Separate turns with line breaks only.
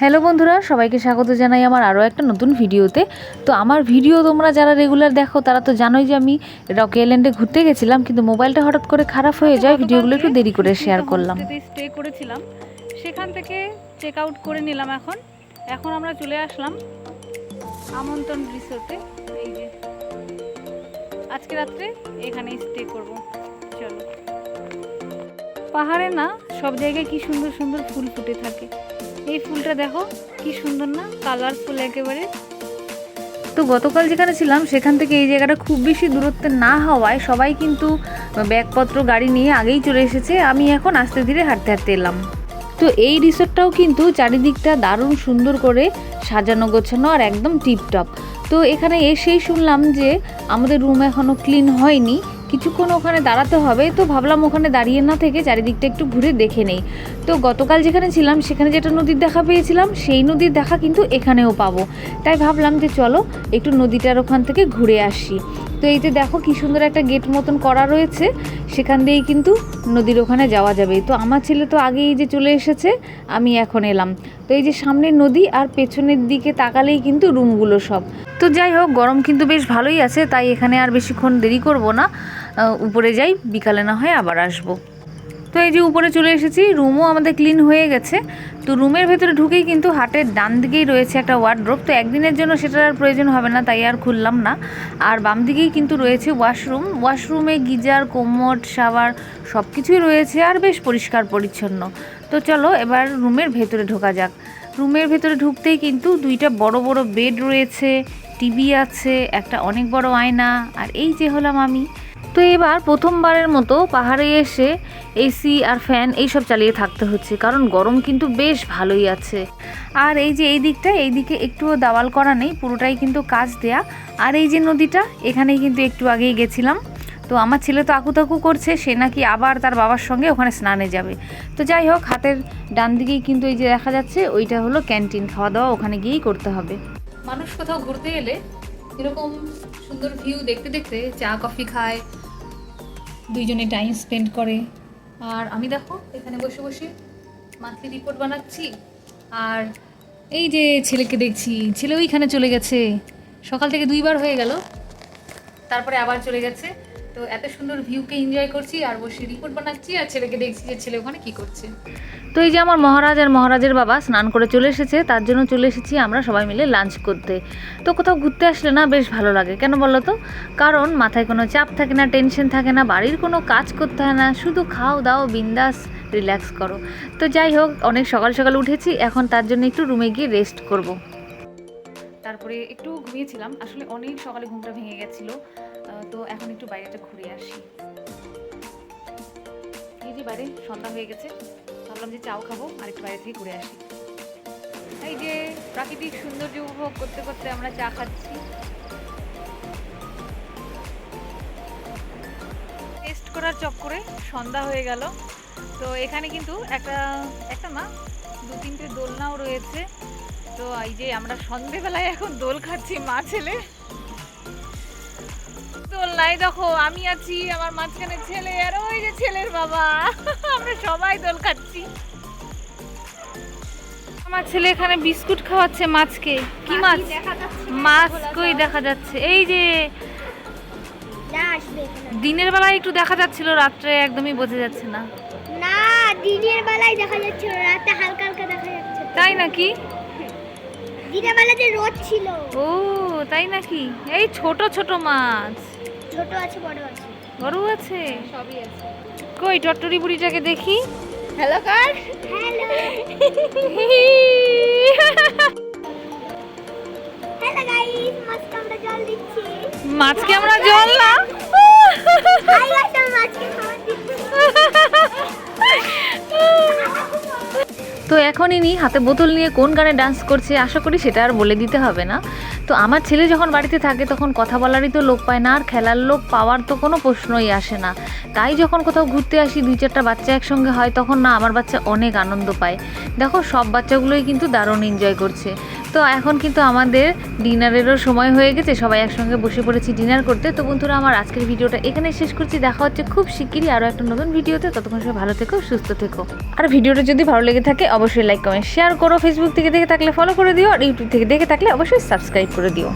Hello বন্ধুরা সবাইকে স্বাগত জানাই আমার আরও একটা নতুন ভিডিওতে। তো আমার ভিডিও তোমরা যারা রেগুলার দেখো তারা তো জানোই যে আমি রকি আইল্যান্ডে ঘুরতে গেছিলাম কিন্তু মোবাইলটা হঠাৎ করে খারাপ হয়ে যায় ভিডিওগুলো একটু দেরি করে শেয়ার করলাম।
স্টে করেছিলাম। সেখান থেকে চেক আউট করে নিলাম এখন। এখন আমরা চলে আসলাম আমন্ত্রণ রিসোর্টে এই যে আজকে রাত্রে এখানে স্টে করব। চলো। পাহাড়ে না, সব জায়গায় কি সুন্দর সুন্দর ফুল ফুটে থাকে। এই ফুলটা দেখো, কি সুন্দর না কালারফুল একেবারে।
তো গতকাল যেখানে ছিলাম, সেখান থেকে এই জায়গাটা খুব বেশি দূরত্বে না হওয়ায় সবাই কিন্তু ব্যাগপত্র, গাড়ি নিয়ে আগেই চলে এসেছে। আমি এখন আস্তে ধীরে হাঁটতে হাঁটতে এলাম। তো এই রিসোর্টটাও কিন্তু চারিদিকটা দারুণ সুন্দর করে সাজানো, গোছানো আর একদম টিপটপ। তো এখানে এসেই শুনলাম যে আমাদের রুম এখনও ক্লিন হয়নি। কিছুক্ষণ ওখানে দাঁড়াতে হবে, তো ভাবলাম ওখানে দাঁড়িয়ে না থেকে চারিদিকটা একটু ঘুরে দেখে নেই। তো গতকাল যেখানে ছিলাম, সেখানে যেটা নদীর দেখা পেয়েছিলাম, সেই নদীর দেখা কিন্তু এখানেও পাবো। তাই ভাবলাম যে চলো, একটু নদীটার ওখান থেকে ঘুরে আসি। তো এই যে দেখো কি সুন্দর একটা গেট মতন করা রয়েছে, সেখান দিয়েই কিন্তু নদীর ওখানে যাওয়া যাবে। তো আমার ছেলে তো আগেই যে চলে এসেছে, আমি এখন এলাম। তো এই যে সামনে নদী আর পেছনের দিকে তাকালেই কিন্তু রুমগুলো সব। তো যাই হোক, গরম কিন্তু বেশ ভালোই আছে, তাই এখানে আর বেশিক্ষণ দেরি করব না। উপরে যাই, বিকালে না হয় আবার আসব। তো এই যে উপরে চলে এসেছি রুমও আমাদের ক্লিন হয়ে গেছে। তো রুমের ভেতরে ঢুকেই কিন্তু হাটের ডান দিকেই রয়েছে একটা ওয়ার্ড্রোপ তো একদিনের জন্য সেটার আর প্রয়োজন হবে না, তাই আর খুললাম না। আর বাম দিকেই কিন্তু রয়েছে ওয়াশরুম ওয়াশরুমে গিজার কোমোড শাওয়ার সব কিছুই রয়েছে আর বেশ পরিষ্কার পরিচ্ছন্ন। তো চলো এবার রুমের ভেতরে ঢোকা যাক। রুমের ভেতরে ঢুকতেই কিন্তু দুইটা বড় বড় বেড রয়েছে টিভি আছে, একটা অনেক বড় আয়না। আর এই যে হলাম আমি। তো এবার প্রথমবারের মতো পাহাড়ে এসে এসি আর ফ্যান এইসব চালিয়ে থাকতে হচ্ছে, কারণ গরম কিন্তু বেশ ভালোই আছে। আর এই যে এই দিকটা, এই দিকে একটুও দাওয়াল করা নেই, পুরোটাই কিন্তু কাজ দেয়া। আর এই যে নদীটা, এখানেই কিন্তু একটু আগেই গেছিলাম। তো আমার ছেলে তো আকুতাকু করছে, সে নাকি আবার তার বাবার সঙ্গে ওখানে স্নানে যাবে। তো যাই হোক, হাতের ডান দিকেই কিন্তু এই যে দেখা যাচ্ছে, ওইটা হলো ক্যান্টিন খাওয়া দাওয়া ওখানে গিয়েই করতে হবে। মানুষ কোথাও ঘুরতে এলে এরকম সুন্দর ভিউ দেখতে দেখতে চা কফি খায় দুইজনে টাইম স্পেন্ড করে। আর আমি দেখো, এখানে বসে বসে মান্থলি রিপোর্ট বানাচ্ছি। আর এই যে ছেলেকে দেখছি ছেলে ওইখানে চলে গেছে। সকাল থেকে দুইবার হয়ে গেল। তারপরে আবার চলে গেছে। তো এত সুন্দর ভিউকে এনজয় করছি আর বসে রিপোর্ট বানাচ্ছি আর ছেলেকে দেখছি যে ছেলে ওখানে কি করছে। তো এই যে আমার মহারাজ আর মহারাজের বাবা স্নান করে চলে এসেছে, তার জন্য চলে এসেছি আমরা সবাই মিলে লাঞ্চ করতে। তো কোথাও ঘুরতে আসলে না বেশ ভালো লাগে। কেন বলো তো? কারণ মাথায় কোনো চাপ থাকে না টেনশন থাকে না, বাড়ির কোনো কাজ করতে হয় না, শুধু খাও দাও, বিন্দাস রিল্যাক্স করো। তো যাই হোক, অনেক সকাল সকাল উঠেছি, এখন তার জন্য একটু রুমে গিয়ে রেস্ট করব। তারপরে একটু ঘুমিয়েছিলাম। আসলে অনেক সকালে ঘুমটা ভেঙে গেছিল। তো এখন একটু বাইরেটা ঘুরে আসি। এই যে বাইরে সন্ধ্যা হয়ে গেছে। ভাবলাম যে চাও খাব, আর একটু বাইরে থেকে ঘুরে আসি। এই যে প্রাকৃতিক সৌন্দর্য উপভোগ করতে করতে আমরা চা খাচ্ছি। টেস্ট করার চক্করে সন্ধ্যা হয়ে গেল। তো এখানে কিন্তু একটা একটা না দু তিনটে দোলনাও রয়েছে। তো এই যে আমরা সন্ধেবেলায় এখন দোল খাচ্ছি মা ছেলে। দোলনায় দেখো আমি আছি আমার মাঝখানে ছেলে আর ওই যে ছেলের বাবা। আমরা সবাই দোল খাচ্ছি। আমার ছেলে এখানে বিস্কুট খাওয়াচ্ছে মাছকে। কি মাছ? মাছ কই দেখা যাচ্ছে। এই যে। দিনের বেলায় একটু দেখা যাচ্ছিল রাত্রে একদমই বোঝা যাচ্ছে না।
না দিনের বেলায় দেখা যাচ্ছে রাতে হালকা হালকা দেখা যাচ্ছে।
তাই নাকি?
দিনের বেলাতে রোদ ছিল।
ও তাই নাকি? এই ছোট ছোট মাছ।
ছোট আছে বড় আছে।
বড় আছে?
সবই আছে।
কই টট্টরি বুড়িটাকে দেখি।
হ্যালো কার? হ্যালো হ্যালো গাইস মাছকে আমরা জল দিচ্ছি।
মাছকে আমরা জল তো এখন ইনি হাতে বোতল নিয়ে কোন গানে ডান্স করছে আশা করি সেটা আর বলে দিতে হবে না। তো আমার ছেলে যখন বাড়িতে থাকে তখন কথা বলারই তো লোক পায় না, আর খেলার লোক পাওয়ার তো কোনো প্রশ্নই আসে না। তাই যখন কোথাও ঘুরতে আসি, দুই চারটা বাচ্চা একসঙ্গে হয়, তখন না আমার বাচ্চা অনেক আনন্দ পায়। দেখো, সব বাচ্চাগুলোই কিন্তু দারুণ এনজয় করছে। তো এখন কিন্তু আমাদের ডিনারেরও সময় হয়ে গেছে, সবাই একসঙ্গে বসে পড়েছি ডিনার করতে। তো বন্ধুরা, আমার আজকের ভিডিওটা এখানে শেষ করছি। দেখা হচ্ছে খুব শিগগিরই আরও একটা নতুন ভিডিওতে। ততক্ষণ সবাই ভালো থেকো, সুস্থ থেকো। আর ভিডিওটা যদি ভালো লেগে থাকে, অবশ্যই লাইক কমেন্ট শেয়ার করো। ফেসবুক থেকে দেখে থাকলে ফলো করে দিও। আর ইউটিউব থেকে দেখে থাকলে অবশ্যই সাবস্ক্রাইব করে দিও।